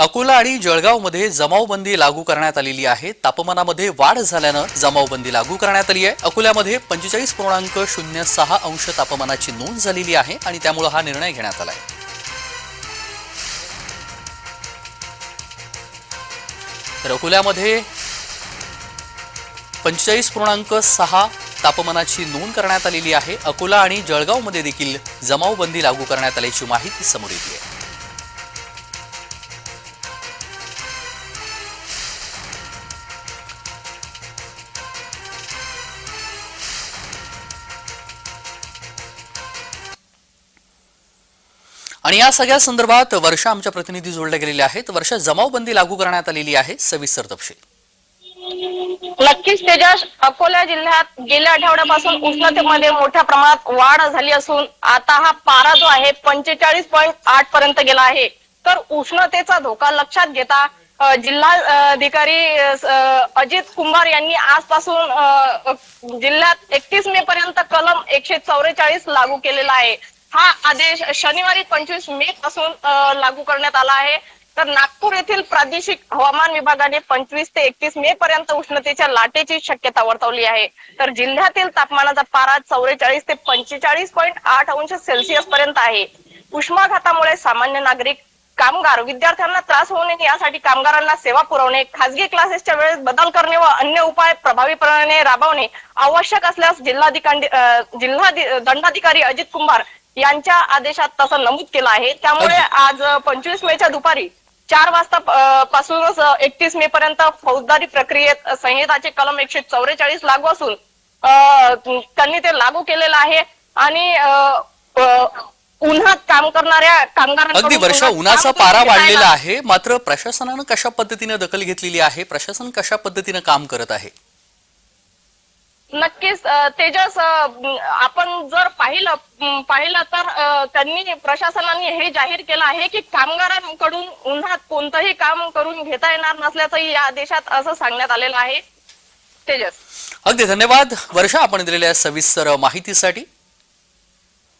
अकोला आणि जळगावमध्ये जमावबंदी लागू करण्यात आलेली आहे. तापमानामध्ये वाढ झाल्यानं जमावबंदी लागू करण्यात आली आहे. अकोल्यामध्ये पंचेचाळीस पूर्णांक शून्य सहा अंश तापमानाची नोंद झालेली आहे आणि त्यामुळे हा निर्णय घेण्यात आला आहे. तर अकोल्यामध्ये पंचेचाळीस पूर्णांक सहा तापमानाची नोंद करण्यात आलेली आहे. अकोला आणि जळगावमध्ये देखील जमावबंदी लागू करण्यात आल्याची माहिती समोर येते आहे. आणि या सगळ्या संदर्भात वर्षा आमच्या प्रतिनिधी जोडल्या गेलेल्या आहेत. वर्षा जमावबंदी लागू करण्यात आलेली आहे. सविस्तर तपशील. नक्कीच तेजस अकोला जिल्ह्यात गेल्या आठवड्यापासून उष्णतेमध्ये मोठ्या प्रमाणात वाढ झाली असून आता हा पारा जो आहे पंचेचाळीस पॉईंट आठ पर्यंत गेला आहे. तर उष्णतेचा धोका लक्षात घेता जिल्हाधिकारी जिल्हा अधिकारी अजित कुंभार यांनी आजपासून जिल्ह्यात एकतीस मे पर्यंत कलम एकशे चौवेचाळीस लागू केलेला आहे. हा आदेश शनिवारी पंचवीस मे पासून लागू करण्यात आला आहे. तर नागपूर येथील प्रादेशिक हवामान विभागाने पंचवीस ते एकतीस मे पर्यंत उष्णतेच्या लाटेची शक्यता वर्तवली आहे. तर जिल्ह्यातील तापमानाचा पारा चौवेचाळीस ते पंचेचाळीस पॉईंट आठ अंश सेल्सिअस पर्यंत आहे. उष्माघातामुळे सामान्य नागरिक कामगार विद्यार्थ्यांना त्रास होऊ नये यासाठी कामगारांना सेवा पुरवणे खासगी क्लासेसच्या वेळेस बदल करणे व अन्य उपाय प्रभावीपणे राबवणे आवश्यक असल्यास जिल्हाधिकारी जिल्हा दंडाधिकारी अजित कुंभार यांच्या आदेशात तसं नमूद केलं आहे. त्यामुळे आज पंचवीस मेच्या दुपारी चार वाजता पासूनच एकतीस मे पर्यंत फौजदारी प्रक्रियेत संहिताचे कलम एकशे चौवेचाळीस लागू असून त्यांनी ते लागू केलेलं आहे. आणि उन्हात काम करणाऱ्या कामगारांकडून अगदी वर्षा उन्हाचा पारा वाढलेला आहे. मात्र प्रशासनानं कशा पद्धतीनं दखल घेतलेली आहे? प्रशासन कशा पद्धतीनं काम करत आहे? नक्कीच तेजस आपण जर पाहिलं पाहिलं तर त्यांनी प्रशासनाने हे जाहीर केलं आहे की कामगारांकडून उन्हात कोणतंही काम करून घेता येणार नसल्याचंही या आदेशात असं सांगण्यात आलेलं आहे. तेजस. अगदी धन्यवाद. वर्षा आपण दिलेल्या सविस्तर माहितीसाठी